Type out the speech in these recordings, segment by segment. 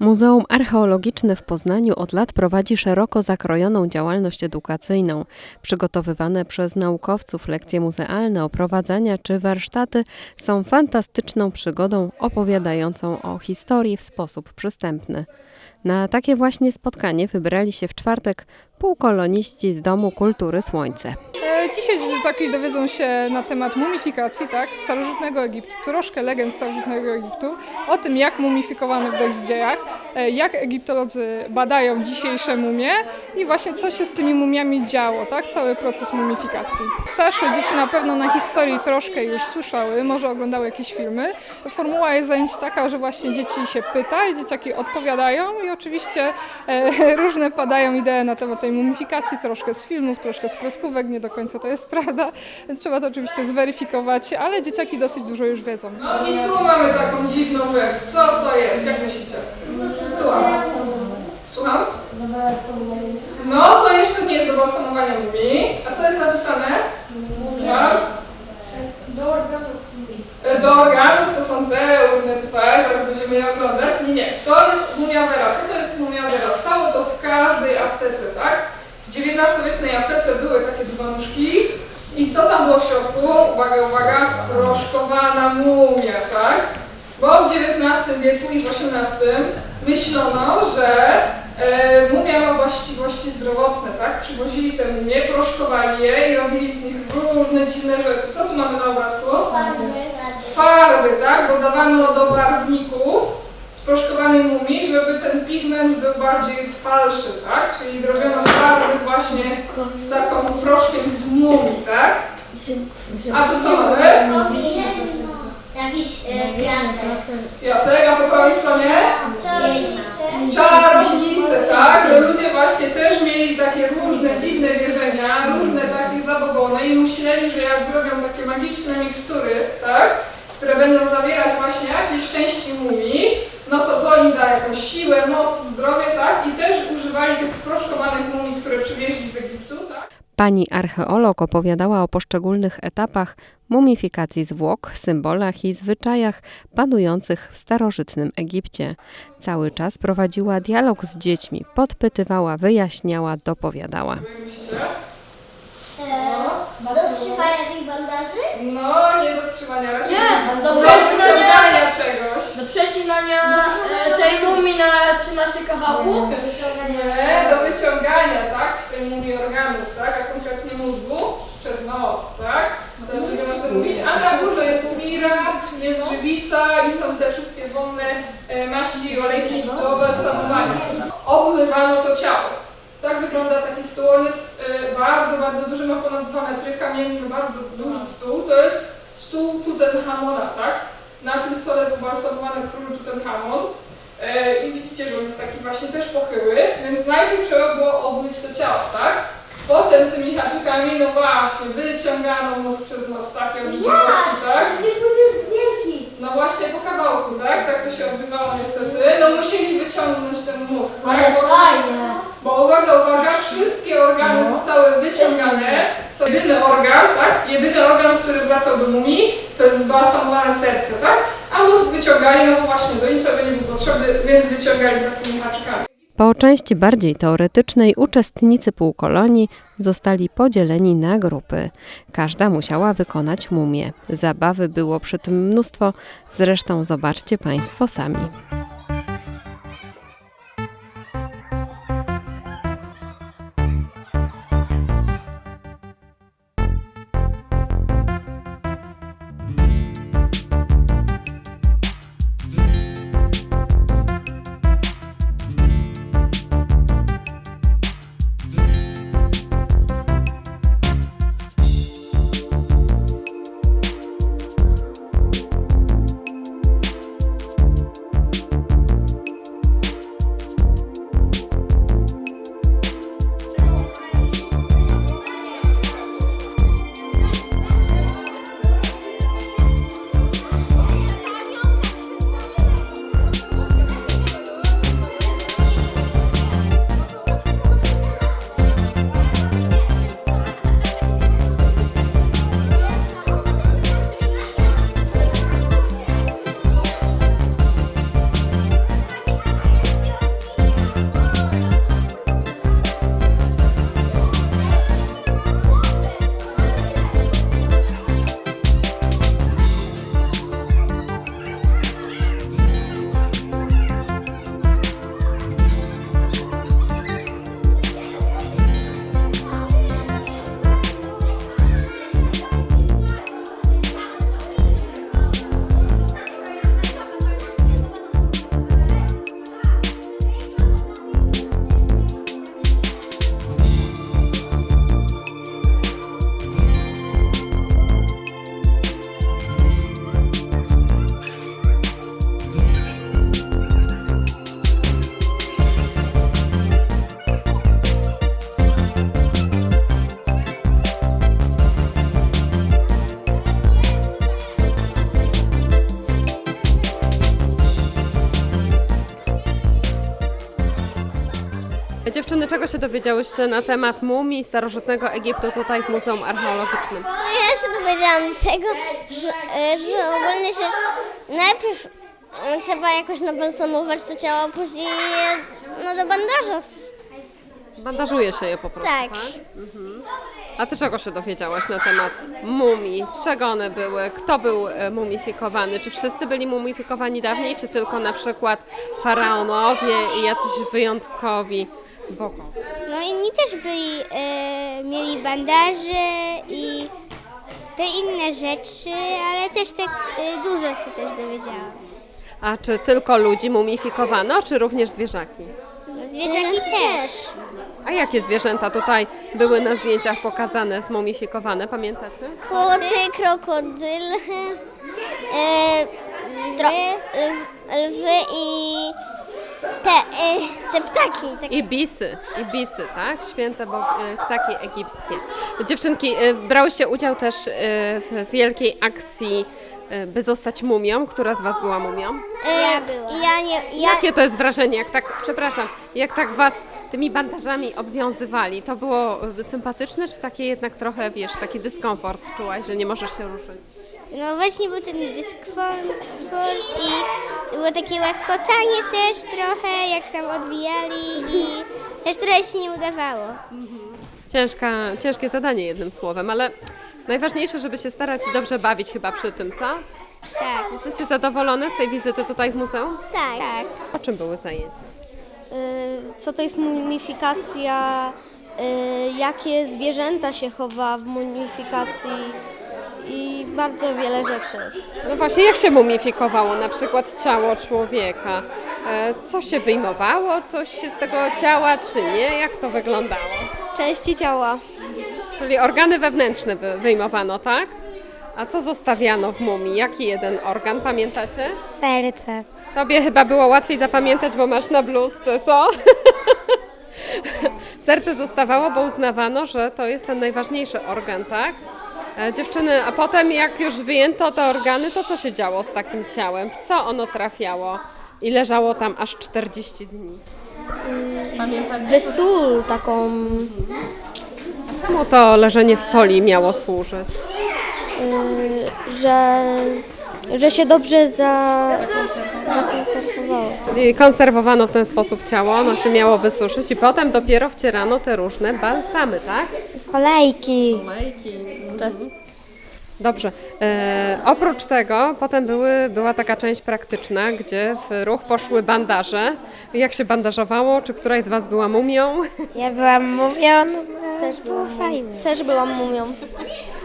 Muzeum Archeologiczne w Poznaniu od lat prowadzi szeroko zakrojoną działalność edukacyjną. Przygotowywane przez naukowców lekcje muzealne, oprowadzania czy warsztaty są fantastyczną przygodą opowiadającą o historii w sposób przystępny. Na takie właśnie spotkanie wybrali się w czwartek półkoloniści z Domu Kultury Słońce. Dzisiaj dzieciaki dowiedzą się na temat mumifikacji, tak, starożytnego Egiptu, troszkę legend starożytnego Egiptu, o tym jak mumifikowano w tych dziejach, e, jak egiptolodzy badają dzisiejsze mumie i właśnie co się z tymi mumiami działo, tak, cały proces mumifikacji. Starsze dzieci na pewno na historii troszkę już słyszały, może oglądały jakieś filmy. Formuła jest zajęć taka, że właśnie dzieci się pyta i dzieciaki odpowiadają i oczywiście e, różne padają idee na temat tej mumifikacji, troszkę z filmów, troszkę z kreskówek, nie do końca to jest prawda, więc trzeba to oczywiście zweryfikować, ale dzieciaki dosyć dużo już wiedzą. No i tu mamy taką dziwną rzecz. Co to jest? Jak myślicie? Słucham. Słucham? No to jeszcze nie jest do balsamowania mumii. A co jest napisane? Mumia. E, Do organów to są te urny tutaj, zaraz będziemy je oglądać. Nie, nie. To jest mumia vera. Co to jest mumia vera? Stało to w każdej aptece, tak? W XIX-wiecznej aptece były dzbanuszki. I co tam było w środku? Uwaga, uwaga, sproszkowana mumia, tak? Bo w XIX wieku i w XVIII myślono, że e, mumia ma właściwości zdrowotne, tak? Przywozili te mumie, proszkowali je i robili z nich różne dziwne rzeczy. Co tu mamy na obrazku? Farby, tak? Dodawano do barwników sproszkowanej mumii, żeby ten pigment był bardziej trwalszy, tak? Czyli robiono farby właśnie z taką proszkiem z mumii, tak? A tu co mamy? Jakiś e, piasek. Piasek, a po prawej stronie? Czarownice, tak? Że ludzie właśnie też mieli takie różne dziwne wierzenia, różne takie zabobony i myśleli, że jak zrobią takie magiczne mikstury, tak? Które będą zawierać właśnie jakieś części mumii, no to to im da jakąś siłę, moc, zdrowie, tak? I też używali tych sproszkowanych mumii, które przywieźli z Egiptu, tak? Pani archeolog opowiadała o poszczególnych etapach mumifikacji zwłok, symbolach i zwyczajach panujących w starożytnym Egipcie. Cały czas prowadziła dialog z dziećmi, podpytywała, wyjaśniała, dopowiadała. E, do zszywania tych bandaży? No, nie do zszywania, raczej Nie, do wyciągania czegoś. Do przecinania e, tej mumii na 13 kawałków. Nie, do wyciągania, tak, z tej mumii organów, tak, a konkretnie mózgu przez nos, tak? Teraz będziemy o tym mówić. A na górze jest mira, jest żywica i są te wszystkie wonne e, maści i olejki do balsamowania. Obmywano to ciało. Tak wygląda taki stół. On jest e, bardzo, bardzo duży, ma ponad 2 metry, kamienny, bardzo duży stół. To jest stół Tutenchamona, tak? Na tym stole był balsamowany król Tutenchamon. E, I widzicie, że on jest taki właśnie też pochyły, więc najpierw trzeba było obmyć to ciało, tak? Potem tymi haczykami, no właśnie, wyciągano mózg przez nos, takie możliwości, tak? Jest wielki. No właśnie po kawałku, tak? Tak to się odbywało niestety. No musieli wyciągnąć ten mózg, tak? Ale Bo, fajnie. bo uwaga, uwaga, wszystkie organy zostały wyciągane. Co jedyny organ, tak? Jedyny organ, który wracał do mumii, to jest zbalsamowane serce, tak? A mózg wyciągali, no bo właśnie do niczego nie był potrzebny, więc wyciągali takimi haczykami. Po części bardziej teoretycznej uczestnicy półkolonii zostali podzieleni na grupy. Każda musiała wykonać mumię. Zabawy było przy tym mnóstwo, zresztą zobaczcie Państwo sami. Czego się dowiedziałyście na temat mumii starożytnego Egiptu tutaj w Muzeum Archeologicznym? No ja się dowiedziałam tego, że, e, że ogólnie się najpierw e, trzeba jakoś nabalsamować to ciało, później je no, do bandaża. s- Bandażuje się je po prostu, Tak. A ty czego się dowiedziałaś na temat mumii? Z czego one były? Kto był e, mumifikowany? Czy wszyscy byli mumifikowani dawniej, czy tylko na przykład faraonowie i jacyś wyjątkowi bogowie? No inni też byli, e, mieli bandaże i te inne rzeczy, ale też tak e, dużo się też dowiedziałam. A czy tylko ludzi mumifikowano, czy również zwierzaki? Zwierzaki też. A jakie zwierzęta tutaj były na zdjęciach pokazane, zmumifikowane, pamiętacie? Koty, krokodyle, e, lwy, lwy i te, e, te ptaki. Takie. Ibisy, ibisy, tak? Święte bo, e, ptaki egipskie. Dziewczynki, e, brałyście udział też e, w wielkiej akcji, e, by zostać mumią. Która z Was była mumią? ja byłam. Ja nie, ja, Jakie to jest wrażenie, jak tak, przepraszam, jak tak Was tymi bandażami obwiązywali? To było sympatyczne, czy takie jednak trochę, wiesz, taki dyskomfort czułaś, że nie możesz się ruszyć? no właśnie był ten dyskwort i było takie łaskotanie też trochę, jak tam odbijali i też trochę się nie udawało. Ciężka, ciężkie zadanie jednym słowem, ale najważniejsze, żeby się starać i dobrze bawić chyba przy tym, co? Tak. Jesteście zadowolone z tej wizyty tutaj w muzeum? Tak. tak. O czym były zajęcia? Y, co to jest mumifikacja, y, jakie zwierzęta się chowa w mumifikacji i bardzo wiele rzeczy. No właśnie, jak się mumifikowało na przykład ciało człowieka? E, Co się wyjmowało? Coś się z tego ciała, czy nie? Jak to wyglądało? Części ciała. Czyli organy wewnętrzne wy- wyjmowano, tak? A co zostawiano w mumii? Jaki jeden organ, pamiętacie? Serce. Tobie chyba było łatwiej zapamiętać, bo masz na bluzce, co? Serce zostawało, bo uznawano, że to jest ten najważniejszy organ, tak? E, Dziewczyny, a potem jak już wyjęto te organy, to co się działo z takim ciałem? W co ono trafiało? I leżało tam aż 40 dni. By sól taką, Czemu to leżenie w soli miało służyć? y, że, że się dobrze za, zakonserwowało. Czyli konserwowano w ten sposób ciało, ono się miało wysuszyć i potem dopiero wcierano te różne balsamy, tak? Olejki. Dobrze. E, oprócz tego potem były, była taka część praktyczna, gdzie w ruch poszły bandaże. Jak się bandażowało? Czy któraś z Was była mumią? Ja byłam mówiona. Też było fajnie. Też byłam mumią.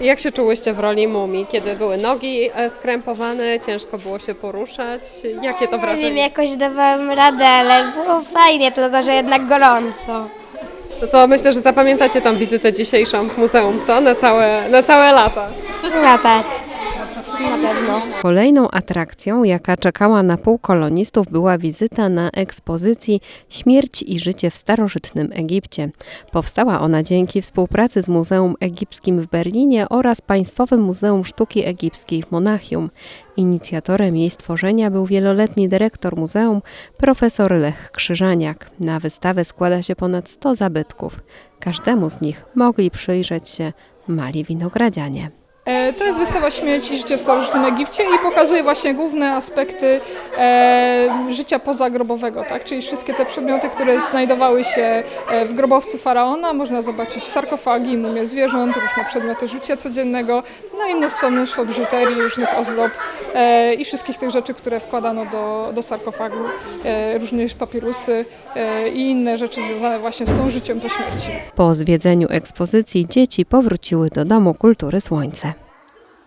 Jak się czułyście w roli mumii? Kiedy były nogi e, skrępowane, ciężko było się poruszać? Jakie to Nie wiem, wrażenie? jakoś dawałam radę, ale było fajnie, tylko że jednak gorąco. To co, myślę, że zapamiętacie tą wizytę dzisiejszą w muzeum, co? Na całe, na całe lata. Chyba tak. Na pewno. Kolejną atrakcją, jaka czekała na półkolonistów, była wizyta na ekspozycji Śmierć i życie w starożytnym Egipcie. Powstała ona dzięki współpracy z Muzeum Egipskim w Berlinie oraz Państwowym Muzeum Sztuki Egipskiej w Monachium. Inicjatorem jej stworzenia był wieloletni dyrektor muzeum, profesor Lech Krzyżaniak. Na wystawę składa się ponad 100 zabytków. Każdemu z nich mogli przyjrzeć się mali winogradzianie. E, To jest wystawa Śmierć i życie w starożytnym Egipcie i pokazuje właśnie główne aspekty e, życia pozagrobowego, tak? czyli wszystkie te przedmioty, które znajdowały się e, w grobowcu faraona. Można zobaczyć sarkofagi, mumie zwierząt, różne przedmioty życia codziennego, no i mnóstwo, mnóstwo biżuterii, różnych ozdób i wszystkich tych rzeczy, które wkładano do, do sarkofagu, różne papirusy i inne rzeczy związane właśnie z tą życiem po śmierci. Po zwiedzeniu ekspozycji dzieci powróciły do Domu Kultury Słońce.